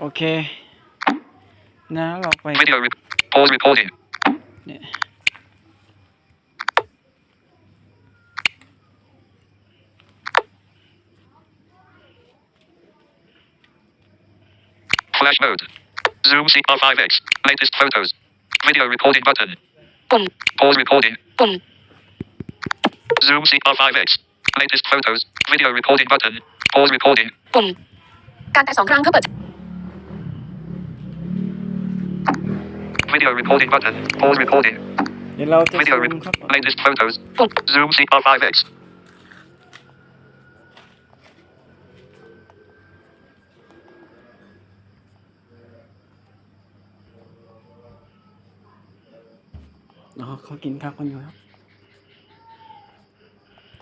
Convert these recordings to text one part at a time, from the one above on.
โอเค นะเราไป Video re- pause recording. เนี่ย Flash mode. Zoom CR5X. Latest photos. Video recording button. ปุ่ม Pause recording. ปุ่ม Zoom CR5X. Latest photos. Video recording button. Pause recording. ปุ่ม การแตะสองครั้งเพื่อเปิด Video recording button. Pause recording. เดี๋ยวเราจะ Video ซู re- มเข้าไป latest photos. ปุ่ม Zoom CR5X. อ๋อเขากินข้าวกันอยู่ครับ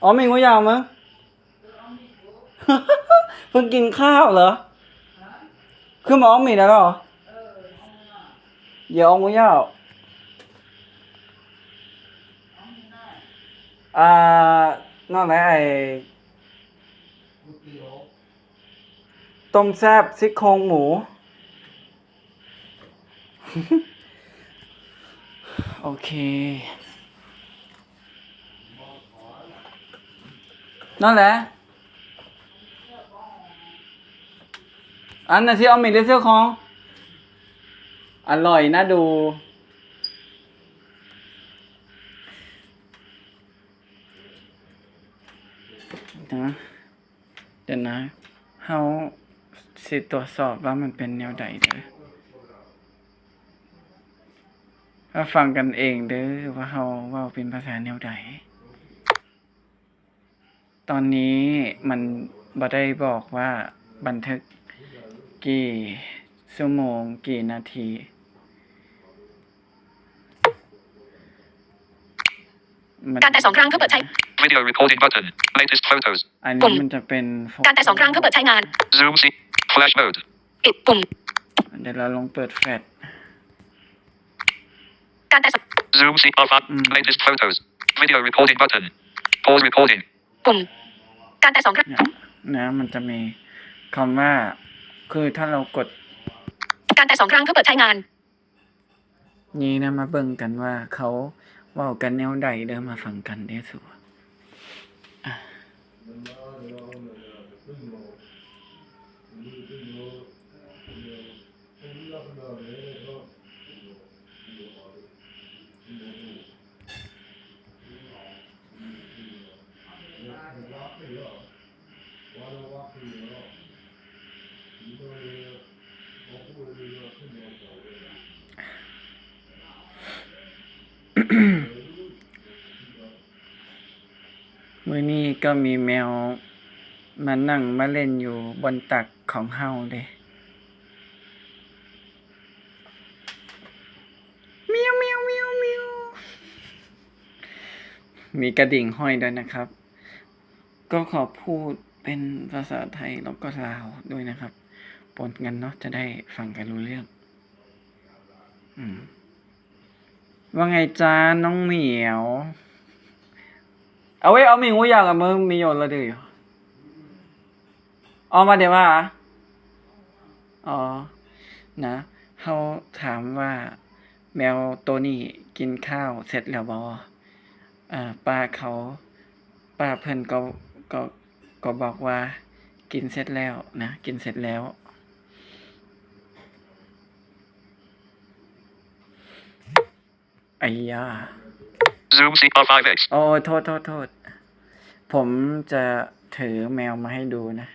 อ๋อมีงูยาวมั้ง เพิ่งกินข้าวเหรอ คือหมอมีแล้วเหรอ เดี๋ยวเอางูยาวอ่านอกไหนไอ้ต้มแซ่บซี่โครงหมู โอเค นั่นแหละ อันน่ะที่เอาหมีดเสื้อของ อร่อยนะดู นะเดี๋ยวนะเฮาสิตรวจสอบว่ามันเป็นแนวใดเด้อถ้าฟังกันเองเด้อว่าเฮาเว่าเป็นภาษาแนวใด ตอนนี้มันบ่ได้บอกว่าบันทึกกี่ชั่วโมงกี่นาที มัน การแตะสองครั้งเพื่อเปิดใช้ Video recording button. Latest photos. อันปุ่นี้มมันจะเป็นโฟการแตะสองครั้งเพื่อเปิดใช้งาน Zoom C. Flash mode. ปิดปุ่ม เดี๋ยวเราลองเปิดแฟลช การแตะสอง Zoom CR5. Mm. Latest photos. Video recording button. Pause recording. ปุ่ม การแตะสองครั้ง เนี่ยนะมันจะมีคำว่า คือถ้าเรากดการแตะสองครั้งเพื่อเปิดใช้งาน นี้นะมาเบิ่งกันว่าเขาเว่ากันแนวใดเด้อมาฟังกันได้สัวอะ มื้อนี้ก็มีแมวมานั่งมาเล่นอยู่บนตักของเฮาเด้เมียวเมียวเมียวเมียวมีกระดิ่งห้อยด้วยนะครับ ก็ขอพูดเป็นภาษาไทยแล้วก็ลาวด้วยนะครับปนกันเนาะจะได้ฟังกันรู้เรื่อง อืม ว่าไงจ้าน้องเหมียว เอาไว้เอาหมีงูยาวกับมึงมีโยนและดืออยู่เอามาเดี๋ยวว่า อ๋อ นะเขาถามว่า แมวตัวนี้กินข้าวเสร็จแล้วบออ่าป้าเขาป้าเพิ่นก็ก็ก็บอกว่า กินเสร็จแล้วนะกินเสร็จแล้ว ไอ้ยา Zoom CR5X. โอ้โทษโทษโทษ ผมจะถือแมวมาให้ดูนะ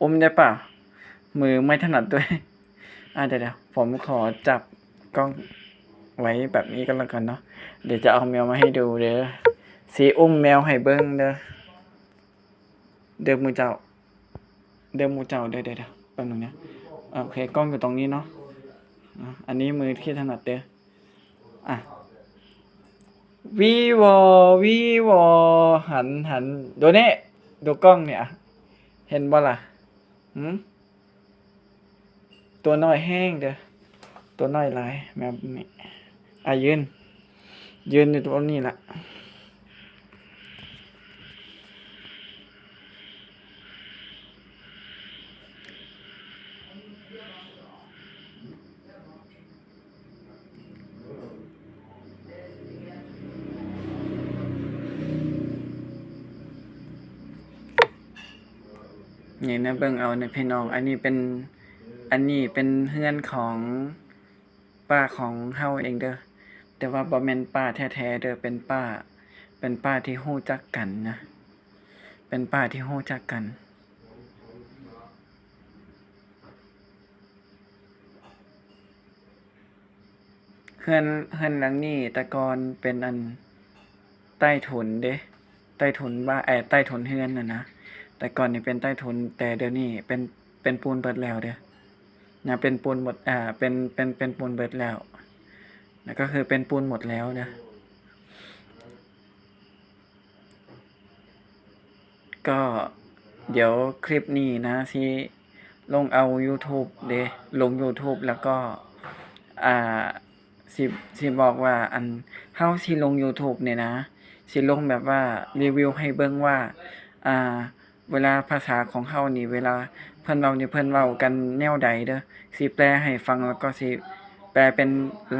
อุ้มได้เปล่า มือไม่ถนัดด้วย อะเดี๋ยวเดี๋ยวผมขอจับกล้องไว้แบบนี้ก็แล้วกันเนาะเดี๋ยวจะเอาแมวมาให้ดูเด้อสีอุ้มแมวให้เบิ้งเด้อเดิมมือเจ้า เดิมมือเจ้าเด้อเดี๋ยวเดี๋ยวแป๊บนึงนะอะโอเคกล้องอยู่ตรงนี้เนาะอะอันนี้มือที่ถนัดเด้ออะ วีวอวีวอหันหันดูนี่ดูกล้องเนี่ย เห็นบ่ล่ะหืมตัวน้อยแห้งเด้อตัวน้อยลายแบบนี้อะยืน ยืนอยู่ตรงนี้ละ นี่นะเบิ่งเอาในพี่น้อง อันนี้เป็นอันนี้เป็นเฮือนของป้าของเฮาเองเด้อแต่ว่าบ่แม่นป้าแท้ๆเด้อเป็นป้า เป็นป้าที่ฮู้จักกันนะเป็นป้าที่ฮู้จักกันเฮือนเฮือนหลังนี้แต่ก่อนเป็นอันใต้ถุนเด้ใต้ถุนบ้านเอ่อใต้ถุนเฮือนน่ะนะ แต่ก่อนนี่เป็นใต้ถุน แต่เดี๋ยวนี้เป็นเป็นปูนเบิดแล้วเด้อนะเป็นปูนหมดอ่าเป็นเป็นเป็นปูนเบิดแล้วนะก็คือเป็นปูนหมดแล้วนะก็เดี๋ยวคลิปนี้นะที่ลงเอา YouTube เดลง YouTube แล้วก็ อ่าสิสิบอกว่าอันเฮาสิลง YouTube เนี่ยนะ สิลงแบบว่ารีวิวให้เบิ่งว่า อ่า เวลาภาษาของเฮานี่ เวลาเพิ่นเว้านี่เพิ่นเว้ากันแนวใดเด้อสิแปลให้ฟังแล้วก็สิแปลเป็น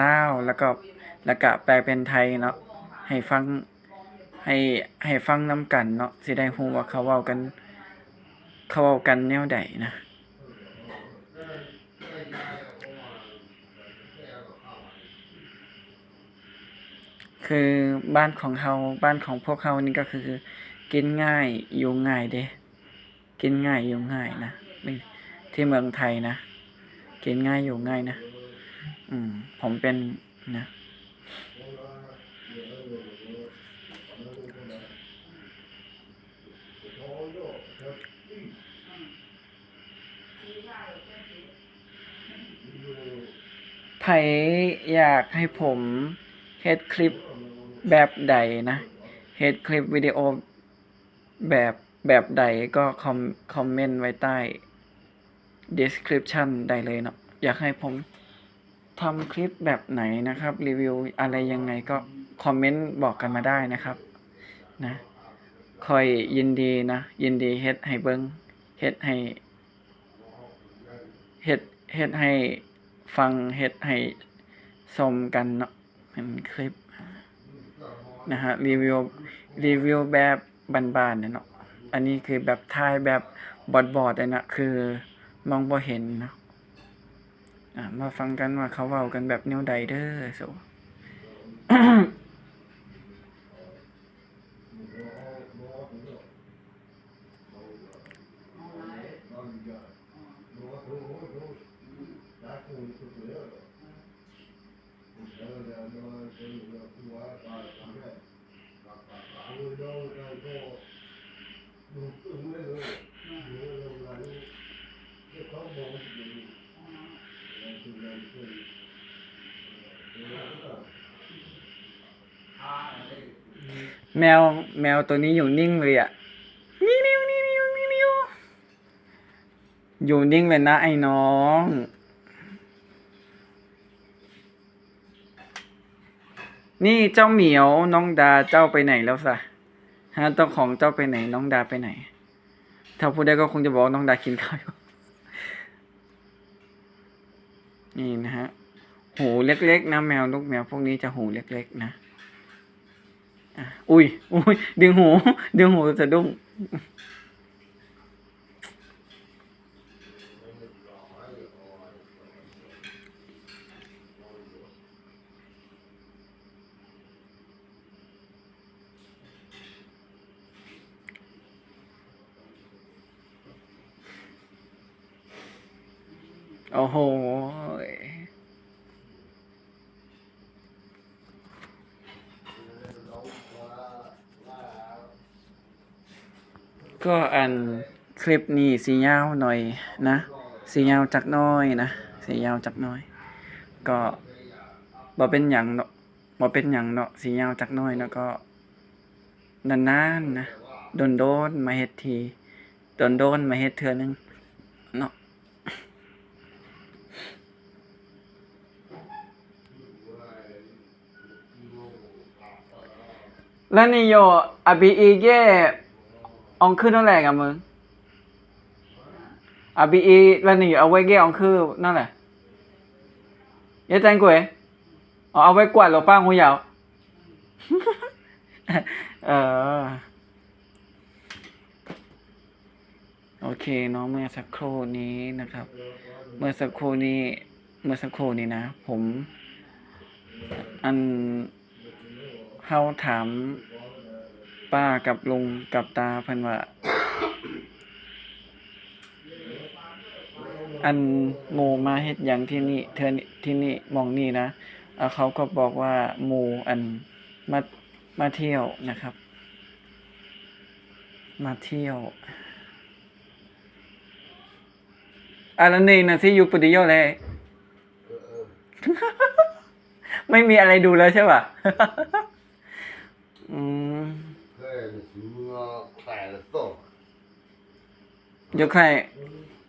ลาวแล้วก็แล้วก็แปลเป็นไทยเนาะให้ฟังให้ให้ฟังนำกันเนาะสิได้ฮู้ว่าเขาเว้ากัน เขาเว้ากันแนวใดนะคือบ้านของเฮาบ้านของพวกเฮานี่ก็คือ กินง่ายอยู่ง่ายเด้ กินง่ายอยู่ง่ายนะที่เมืองไทยนะกินง่ายอยู่ง่ายนะอืม ผมเป็นนะไผอยากให้ผมเฮ็ดคลิปแบบใดนะเฮ็ดคลิปวิดีโอแบบ แบบใดก็คอมคอมเมนต์ไว้ใต้ description ได้เลยเนาะอยากให้ผมทำคลิปแบบไหนนะครับ รีวิวอะไรยังไงก็คอมเมนต์บอกกันมาได้นะครับนะคอยยินดีนะ ยินดีเฮ็ดให้เบิงเฮ็ดให้เฮ็ดเฮ็ดให้ฟังเฮ็ดให้ชมกันเนาะเป็นคลิปนะฮะรีวิวรีวิวแบบบานๆเนาะ อันนี้คือแบบทายแบบบอดๆเลยนะคือมองบ่เห็นนะอะมาฟังกันว่าเขาเว้ากันแบบแนวใดเด้อโซ แมวแมวตัวนี้อยู่นิ่งเลยอะนิ่วนิ่วนิ่วนิ่วนิ่วนิ่วอยู่นิ่งเลยนะไอ้น้องนี่เจ้าเหมียวน้องดาเจ้าไปไหนแล้วสะ ฮะเจ้าของเจ้าไปไหนน้องดาไปไหน ถ้าพูดได้ก็คงจะบอกน้องดากินข้าวอยู่นี่นะฮะ หูเล็กๆนะแมวลูกแมวพวกนี้จะหูเล็กๆนะอะอุ้ยอุ้ยดึงหู ดึงหูสะดุ้ง โอ้โห ก็อันคลิปนี้สียาวหน่อยนะสียาวจักน้อยนะสียาวจักน้อย ก็บ่เป็นหยังเนาะบ่เป็นหยังเนาะสียาวจักน้อยแล้วก็นานๆนะโดนๆมาเฮ็ดทีโดนๆมาเฮ็ดเทื่อนึงเนาะแล้วนี่โยอบีอีเย่ อองขึ้นเท่าไหร่กับมึงอาบีอีแล้วนี่เอาไว้แก้องคือนั่นแหละเยอะจังกวยอ๋เอาไว้กวาดหรอป้างูยาวเออโอเคเนาะเมื่อสักครู่นี้นะครับ เมื่อสักครู่นี้ เมื่อสักครู่นี้นะ ผม อันเฮาถาม ป้ากับลุงกับตาเพิ่นว่า อันงูมาเฮ็ดยังที่นี่เธอที่นี่มองนี่นะเขาก็บอกว่าหมู่อันมามาเที่ยวนะครับ มาเที่ยวอะไรนี่นะที่อยู่ปุดิโยเลยไม่มีอะไรดูแล้วใช่ป่ะ อืม ยกใคร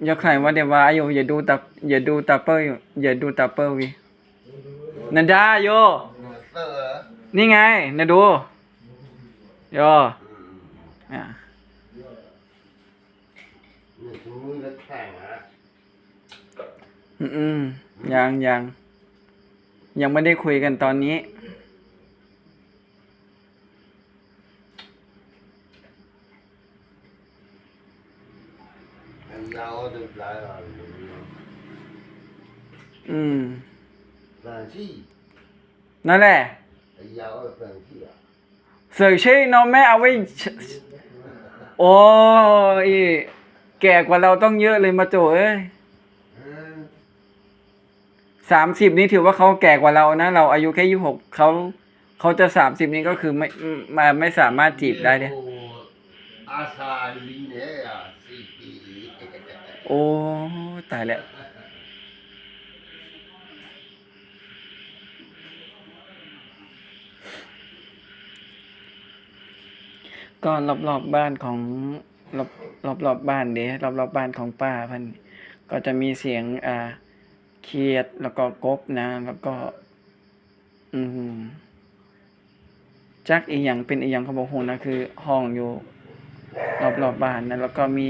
ยกใครว่าเดี๋ยวว่าอยู่อย่าดูตาอย่าดูตาเปอร์อย่าดูตาเปอร์วินันดาโยนี่ไงนะดูโยอะอืยังยังยังไม่ได้คุยกันตอนนี้ 来了， อืม 生气， นั่นแหละ 然后生气啊， เสือชื่อน้องแม่เอาไว้เชโอ้ยแก่กว่าเราต้องเยอะเลยมาโจเอ้ย 嗯， สามสิบนี่ถือว่าเขาแก่กว่าเรานะ เราอายุแค่ยี่หกเขาเขาจะสามสิบนี่ก็คือไม่มาไม่สามารถจีบได้เลย 阿萨里内呀，C P， โอ้ตายแล้วก็รอบๆบบ้านของรอบรอบรอบบ้านเด้รอบรอบบ้านของป้าพันก็จะมีเสียงอ่าเขียดแล้วก็กบนะ แล้วก็ อืมจักอีหยังเป็นอีหยังเขาบอกโหนะคือ ห้องอยู่รอบรอบบ้านนะแล้วก็มี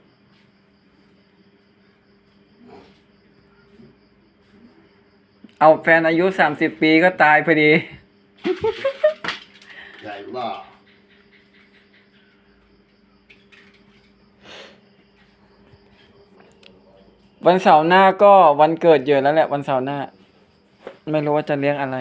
เอาแฟนอายุสามสิบปีก็ตายพอดี来嘛。วันเสาร์หน้าก็วันเกิดเยอะแล้วแหละวันเสาร์หน้า ไม่รู้ว่าจะเลี้ยงอะไร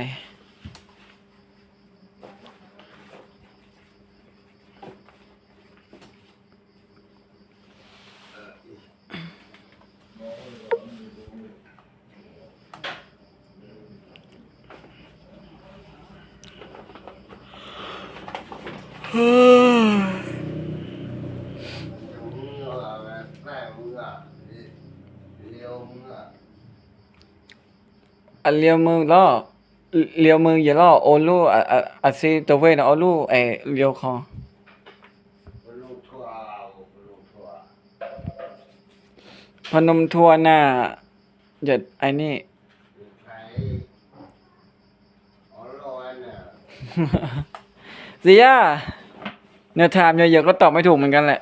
เลียวมือล่อเลียวมืออย่าล่อโอลูอะอะอะซีตัวเวนะโอลูเอเลียวคอพนมทัวหน่ะหยัดไอ้นี่สียเนื้อถามเยอะๆก็ตอบไม่ถูกเหมือนกันแหละ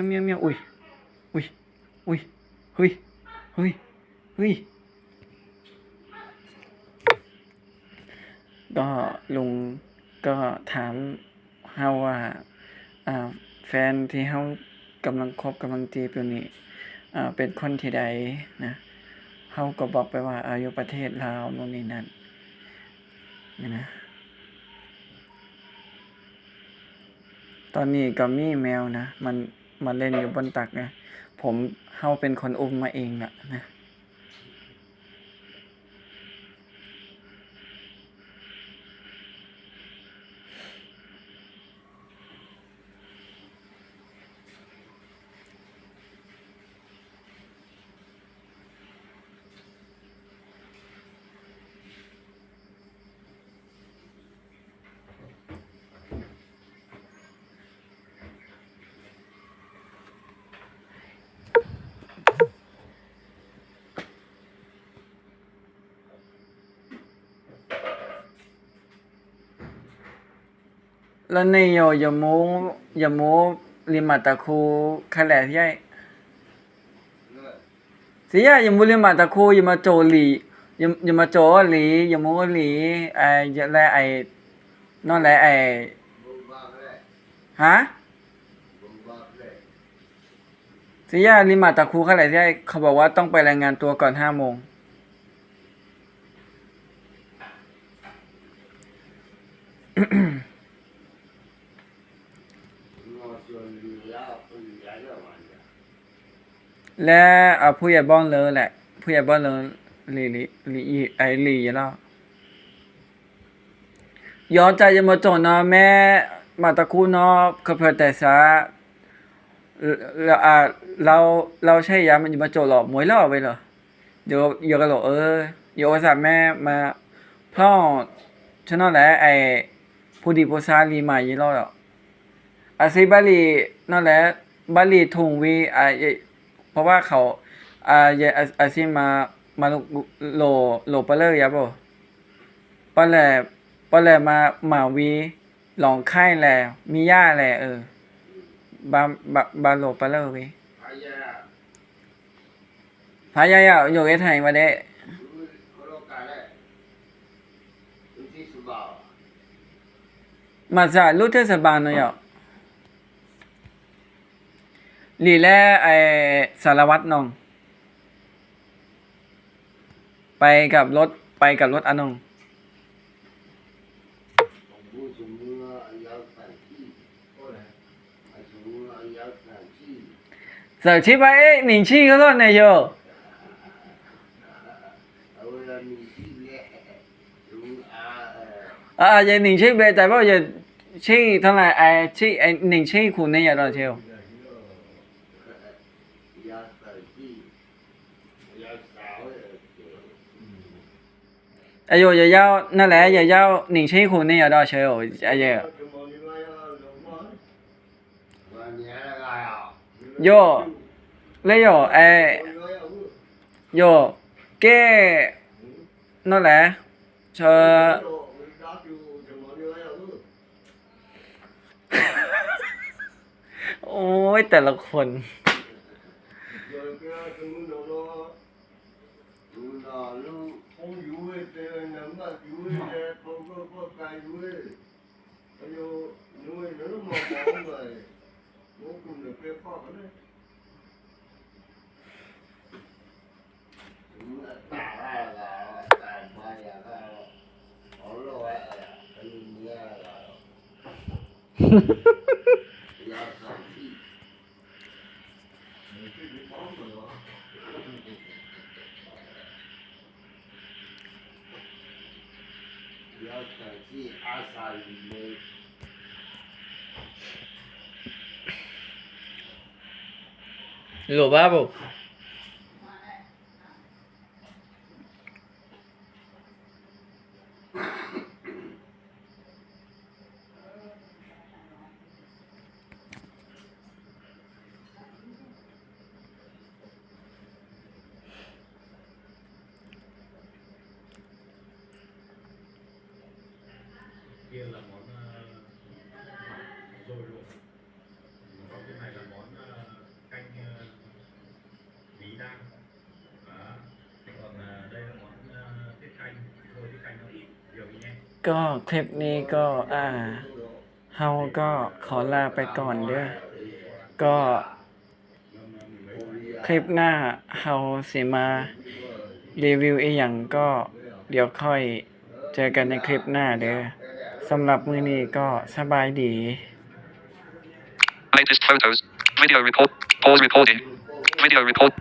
วเมียวเมียวอุ้ยอุ้ยอุ้ยเฮ้ยเฮ้ยเฮ้ยก็ลุงก็ถามเฮาว่าอ่าแฟนที่เฮา กำลังคบกำลังจีบอยู่นี่อ่าเป็นคนที่ใดนะเขาก็บอกไปว่าอายุประเทศลาวโน่นนี่นั่นนี่นะ ตอนนี้ก็มีแมวนะ มันมันเล่นอยู่บนตักไงผมเฮาเป็นคนอุ้มมาเองอะนะ แล้วในโยอย่าโมอย่าโมลิมาตะคูคะแหละที่ไอ้เนี่สิยะอย่าโมลิมาตะคูอย่ามาโจหลีอย่าอย่ามาโจหลีอย่าโมหลีไอ้อย่าแลไอ้นอนแลไอ้ฮะสิยะลิมาตะคูคะแหละที่เขาบอกว่าต้องไปรายงานตัวก่อนห้าโมงงอชวนอยู่แล้วคนอยู่แล้วเนี่ยมันเนี่ย และเอาผู้ใหญ่บ้านเลยแหละ ผู้ใหญ่บ้านเลยลีลีลีไอลีแล้วย้อนใจจะมาโจนเนาะแม่มาตะคูเนาะก็เพื่อแต่ซะเราอ่าเราเราใช่ยามันจะมาโจหรอกมวยล่อไปเหรอเดี๋ยวเดี๋ยวก็หรอกเออเดี๋ยวโอสาแม่มาพ่อฉันนั่นแหละไอผู้ดีผู้ซาลีมายี่รอดอะอาซิบาลีนั่นแหละบาลีทุงวีไอ เพราะว่าเขาอ่าเยอาอาซิมามาโลโลปะเลอร์ยับบ่ปะแลปะแลมาหมาวีหลองไข่แลมีย่าแลเออบาบาบาโลปะเลอร์วีไอ้ยพายายาอยู่เอไทยมาเด้รู้เขาโลกาเลยรู้ที่สุบ่าวมาจากลูเทศบาลเนาะ ยะหลีแลไอสารวัตรน้อง ไปกับรถไปกับรถอนออันยานอ้ยไอ้สมมืออันยาวแสนที่เสิร์ชชิไปหนิงชี่เขาโลดเนี่ยโยเอาเวลามีที่เละรู้อาเอออ่าอย่าหนิงชี่เบแต่ว่าอย่าชี่เท่าไหร่ไอชี่ไอหนิงชี่คุณเนี่ยอย่ารอเชียวแสนที่ยาวสาวเออ ไอ้โยอย่ายาวนั่นแหละอย่ายาวหนิงชี่คุ ณเนี่ยอย่ารอเชียวไอ้เหี้ยวันนี้อะไรอะโยเลยโยไอ้โยแกนั่นแหละเช อโอ้ยแต่ละคนตาอะไรล่ะตาไม่อะไรอ๋อโลกอะไรอันนี้อะไรยาวสามที่ ยาวสามที่อาสาลีเลย หรือว่าบุ kia là món ờ, xôi luộc còn cái này là món ờ, canh ờ, bí đan còn ờ, đây là món ờ, tiết canh thôi tiết canh nó ít nhiều nhé ก็คลิปนี้ก็อ่าเฮาก็ขอลาไปก่อนเด้อก็คลิปหน้าเฮาสิมารีวิวอีหยังก็เดี๋ยวค่อยเจอกันในคลิปหน้าเด้อสำหรับมื้อนี้ก็สบายดี Latest photos. Video record. Pause recording. Video record.